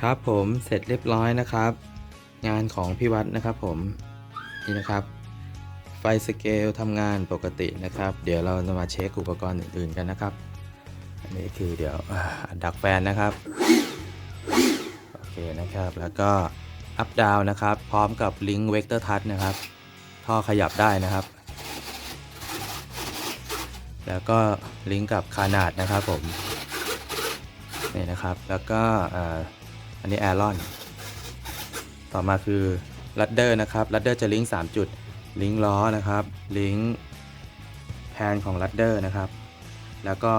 ครับผมเสร็จเรียบร้อยนะครับ งานของพี่วัดนะครับผมนี่นะครับ ไฟสเกลทำงานปกตินะครับ เดี๋ยวเราจะมาเช็คอุปกรณ์อื่นๆกันนะครับ อันนี้คือเดี๋ยวดักแฟนนะครับโอเคนะครับแล้วก็อัพดาวนะครับ พร้อมกับลิงก์เวกเตอร์ทัชนะครับ ท่อขยับได้นะครับ แล้วก็ลิงก์กับคานาดนะครับผมนี่นะครับ แล้วก็ อันนี้แอรอนต่อมาคือลัดเดอร์นะครับลัดเดอร์จะลิงก์3จุด ลิงก์ล้อนะครับ ลิงก์แพนของลัดเดอร์นะครับ แล้วก็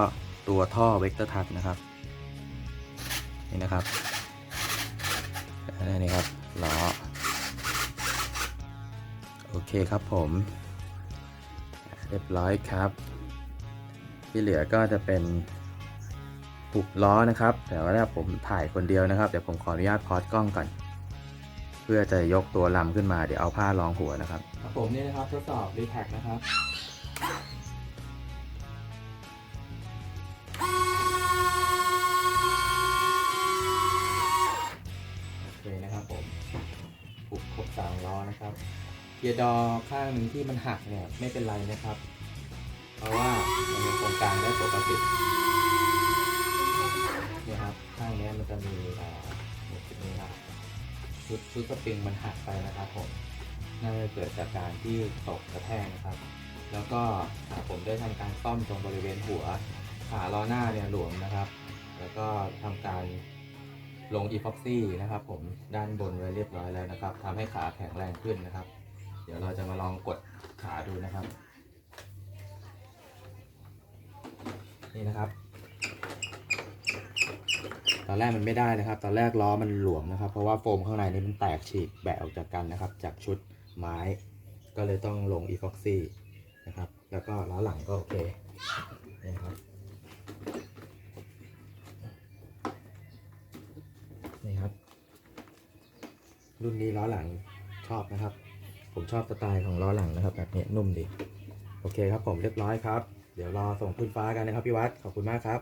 ตัวท่อเวกเตอร์ทัชนะครับ นี่นะครับนนี้ครับล้อ โอเคครับผม เรียบร้อยครับ ที่เหลือก็จะเป็น ปุบล้อนะครับ แต่ว่าผมถ่ายคนเดียวนะครับ เดี๋ยวผมขออนุญาตพอดกล้องก่อน เพื่อจะยกตัวลำขึ้นมา เดี๋ยวเอาผ้ารองหัวนะครับ ครับผมนี่นะครับทดสอบรีแท็กนะครับ โอเคนะครับผมปุบครบสามล้อนะครับ เกียร์ดอข้างหนึ่งที่มันหักเนี่ยไม่เป็นไรนะครับ เพราะว่ามันยังคงกลางได้ปกติเนี่ยครับ ข้างนี้มันจะมีอ่าเนี่ยจุดนี้ครับชุดชุดสปริงมันหักไปนะครับผมน่าจะเกิดจากการที่ตกกระแทกนะครับ แล้วก็ผมได้ทำการซ่อมตรงบริเวณหัวขาล้อหน้าเนี่ยหลวมนะครับ แล้วก็ทำการลงอีพ็อกซี่นะครับ ผมด้านบนไว้เรียบร้อยแล้วนะครับทำให้ขาแข็งแรงขึ้นนะครับ เดี๋ยวเราจะมาลองกดขาดูนะครับ นี่นะครับ ตอนแรกมันไม่ได้นะครับ ตอนแรกล้อมันหลวมนะครับ เพราะว่าโฟมข้างในนี้มันแตกฉีกแบะออกจากกันนะครับ จากชุดไม้ ก็เลยต้องลงอีพ็อกซี่นะครับ แล้วก็ล้อหลังก็โอเคนี่นะครับนี่ครับ รุ่นนี้ล้อหลังชอบนะครับ ผมชอบสไตล์ของล้อหลังนะครับ แบบนี้นุ่มดี โอเคครับผมเรียบร้อยครับ เดี๋ยวรอส่งขึ้นฟ้ากันนะครับพี่วัดขอบคุณมากครับ